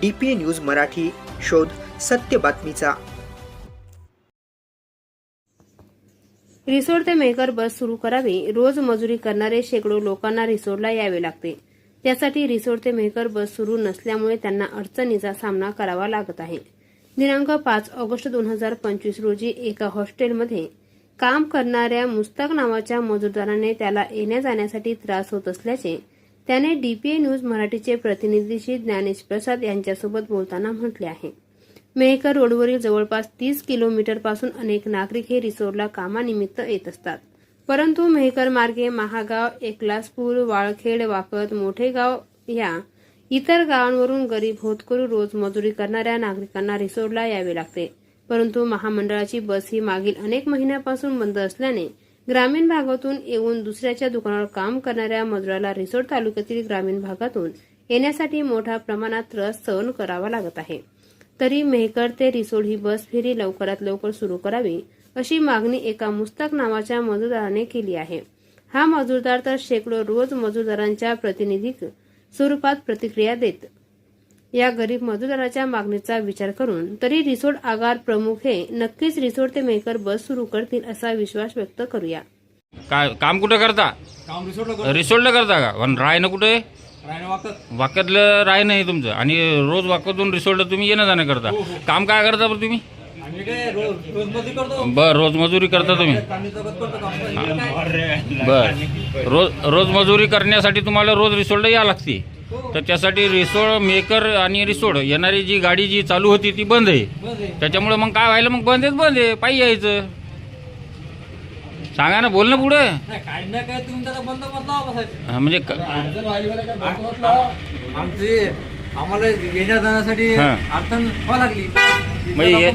D P news Marathi शोध सत्य बातमीचा. रिसोड ते मेहकर बस सुरू करावी रोज मजुरी करणारे शेकडो लोकांना रिसोडला यावे लागते. त्यासाठी रिसोड ते मेहकर बस सुरू नसल्यामुळे त्यांना अडचणीचा सामना करावा लागत आहे. दिनांक पाच ऑगस्ट दोन हजार पंचवीस रोजी एका हॉस्टेलमध्ये काम करणाऱ्या मुस्ताक नावाच्या मजुरदाराने त्याला येण्या जाण्यासाठी त्रास होत असल्याचे त्याने डीपीए न्यूज मराठीचे प्रतिनिधीशी ज्ञानेश प्रसाद यांच्यासोबत बोलताना म्हटले आहे. मेहकर रोडवरील जवळपास तीस किलोमीटरपासून अनेक नागरिक हे रिसोडला कामानिमित्त येत असतात. परंतु मेहकर मार्गे महागाव एकलासपूर वाळखेड वाकत मोठेगाव या इतर गावांवरून गरीब होतकरू रोज मजुरी करणाऱ्या नागरिकांना रिसोडला यावे लागते. परंतु महामंडळाची बस ही मागील अनेक महिन्यापासून बंद असल्याने ग्रामीण भागातून येऊन दुसऱ्याच्या दुकानावर काम करणाऱ्या मजुराला रिसोड तालुक्यातील ग्रामीण भागातून येण्यासाठी मोठ्या प्रमाणात त्रास सहन करावा लागत आहे. तरी मेहकर ते रिसोड ही बस फेरी लवकरात लवकर सुरू करावी अशी मागणी एका मुस्ताक नावाच्या मजुरदाराने केली आहे. हा मजुरदार तर शेकडो रोज मजुरदारांच्या प्रतिनिधी स्वरूपात प्रतिक्रिया देत या गरीब मजुरदाराच्या मागणीचा विचार करून तरी रिसोड आगार प्रमुख हे नक्कीच रिसोड ते मेहकर बस सुरू करतील असा विश्वास व्यक्त करूया. काय काम कुठं करता? काम रिसोर्टला करतो. रिसोर्टला करता का? पण रायनं कुठे? वाक्यातलं राय नाही तुमचं. आणि रोज वाक्यातून रिसोर्टला तुम्ही येणं जाणं करता. काम काय करता बरं तुम्ही? आम्ही काय रोज रोज मजुरी करतो. बर रोज मजुरी करता तुम्ही. बर. रोज रोज मजुरी करण्यासाठी तुम्हाला रोज रिसोर्टला यावं लागते. तर त्यासाठी रिसोड मेकर आणि रिसोड येणारी जी गाडी जी चालू होती ती बंद आहे. आहे. त्याच्यामुळे मग काय व्हायला? मग बंद आहेच बंद आहे. पायी यायचं. सांगा ना बोल ना पुढे. म्हणजे क- आमची आम्हाला येण्या जाण्यासाठी हा. अडचण व्हावं लागली. म्हणजे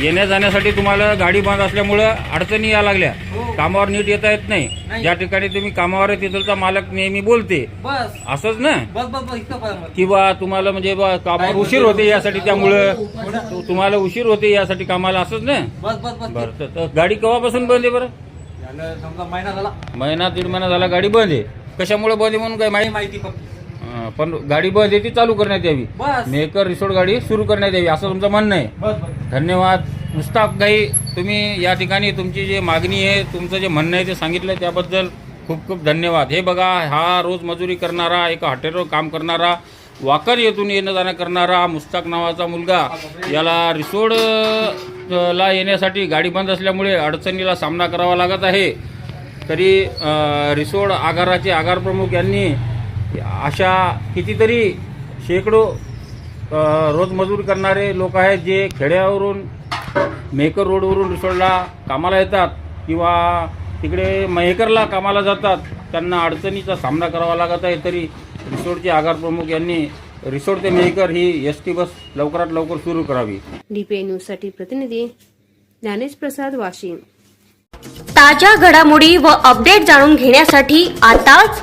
येण्या जाण्यासाठी तुम्हाला गाडी बंद असल्यामुळं अडचणी या लागल्या. हो. कामावर नीट येता येत नाही. ज्या ठिकाणी तुम्ही कामावर तिथलचा मालक नेहमी बोलते. बस. असंच ना? बस बस. किंवा तुम्हाला म्हणजे कामावर उशीर होते यासाठी त्यामुळं. तुम्हाला उशीर होते यासाठी कामाला असंच ना? बरं तर- गाडी केव्हापासून बंद आहे बरं? महिना झाला. महिना दीड महिना झाला गाडी बंद आहे. कशामुळे बंद आहे म्हणून काय माहिती? माहिती हां, पण गाडी बंद आहे ती चालू करण्यात यावी. बस. मेकर रिसोड गाडी सुरू करण्यात यावी असं तुमचं म्हणणं आहे. बस बस. धन्यवाद. मुस्ताक गाई तुम्ही या ठिकाणी तुमची जी मागणी आहे तुमचं जे म्हणणं आहे ते सांगितलं त्याबद्दल खूप खूप धन्यवाद. हे बघा हा रोज मजुरी करणारा एका हॉटेलवर काम करणारा वाकर येथून येणं जाणं करणारा मुस्ताक नावाचा मुलगा याला रिसोड अ, ला येण्यासाठी गाडी बंद असल्यामुळे अडचणीला सामना करावा लागत आहे. तरी अ, रिसोड आगाराचे आगार प्रमुख यांनी अशा कितीतरी शेकडो अ, रोज मजूर करणारे लोक आहेत जे खेड्यावरून मेहकर रोडवरून रिसोडला कामाला येतात किंवा तिकडे मेहकरला कामाला जातात त्यांना अडचणीचा सामना करावा लागत आहे तरी रिसोडचे आगार प्रमुख यांनी रिसोड ते मेहकर ही एस टी बस लवकरात लवकर सुरू करावी. डीपीए न्यूजसाठी प्रतिनिधी ज्ञानेश प्रसाद वाशिम. ताज्या घडामोडी व अपडेट जाणून घेण्यासाठी आताच